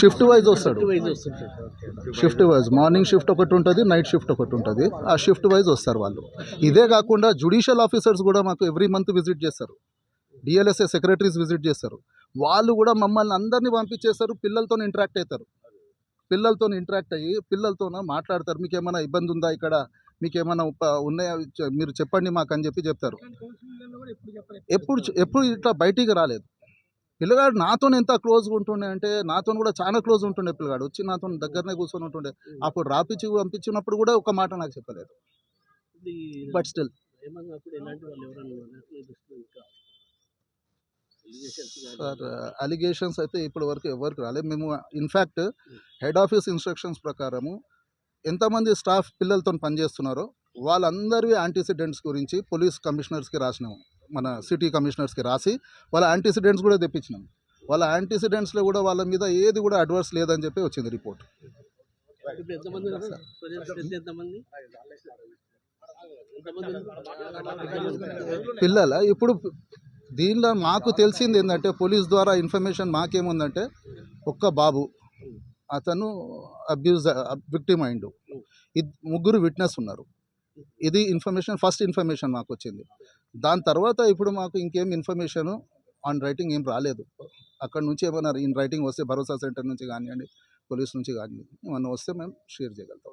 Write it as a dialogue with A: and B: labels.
A: Shift wise వస్తాడు. Shift wise morning shift ఒకటి ఉంటుంది నైట్ షిఫ్ట్ ఒకటి ఉంటుంది. ఆ షిఫ్ట్ వైజ్ వస్తారు వాళ్ళు. ఇదే కాకుండా జుడిషియల్ ఆఫీసర్స్ కూడా మాకు ఎవ్రీ మంత్ విజిట్ చేస్తారు. డిఎల్ఎస్ఏ సెక్రటరీస్ విజిట్ చేస్తారు. వాళ్ళు కూడా మమ్మల్ని అందరినీ పంపించేస్తారు పిల్లలతో ఇంటరాక్ట్ అవుతారు పిల్లలతో ఇంటరాక్ట్ అయ్యి పిల్లలతో మాట్లాడతారు. మీకు ఏమైనా ఇబ్బంది ఉందా ఇక్కడ? మీకు ఏమైనా ఉన్నాయా? మీరు చెప్పండి మాకు అని చెప్పి చెప్తారు. ఎప్పుడు ఎప్పుడు ఇట్లా బయటికి రాలేదు. పిల్లగాడు నాతో ఎంత క్లోజ్గా ఉంటుండే అంటే నాతో కూడా చాలా క్లోజ్ ఉంటుండే పిల్లగాడు. వచ్చి నాతో దగ్గరనే కూర్చొని ఉంటుండే. అప్పుడు రాపిచ్చి పంపించినప్పుడు కూడా ఒక మాట నాకు చెప్పలేదు. But still. సార్ అలిగేషన్స్ అయితే ఇప్పటి వరకు ఎవరికి రాలేదు. మేము ఇన్ఫ్యాక్ట్ హెడ్ ఆఫీస్ ఇన్స్ట్రక్షన్స్ ప్రకారము ఎంతమంది స్టాఫ్ పిల్లలతో పనిచేస్తున్నారో వాళ్ళందరివి యాంటీసిడెంట్స్ గురించి పోలీస్ కమిషనర్స్కి రాసినాము. మన సిటీ కమిషనర్స్కి రాసి వాళ్ళ యాంటీసిడెంట్స్ కూడా తెప్పించినాం. వాళ్ళ యాంటీసిడెంట్స్లో కూడా వాళ్ళ మీద ఏది కూడా అడ్వర్స్ లేదని చెప్పి వచ్చింది రిపోర్ట్ పిల్లల ఇప్పుడు దీనిలో మాకు తెలిసింది ఏంటంటే పోలీస్ ద్వారా ఇన్ఫర్మేషన్ మాకేముందంటే ఒక్క బాబు అతను అబ్యూజ్ విక్టిమ్ అయిండు. ఇది ముగ్గురు విట్నెస్ ఉన్నారు. ఇది ఇన్ఫర్మేషన్ ఫస్ట్ ఇన్ఫర్మేషన్ మాకు వచ్చింది. దాని తర్వాత ఇప్పుడు మాకు ఇంకేం ఇన్ఫర్మేషన్ ఆన్ రైటింగ్ ఏం రాలేదు. అక్కడ నుంచి ఏమైనా ఇన్ రైటింగ్ వస్తే భరోసా సెంటర్ నుంచి కానివ్వండి పోలీస్ నుంచి కానివ్వండి ఏమన్నా వస్తే మేము షేర్ చేయగలుగుతాం.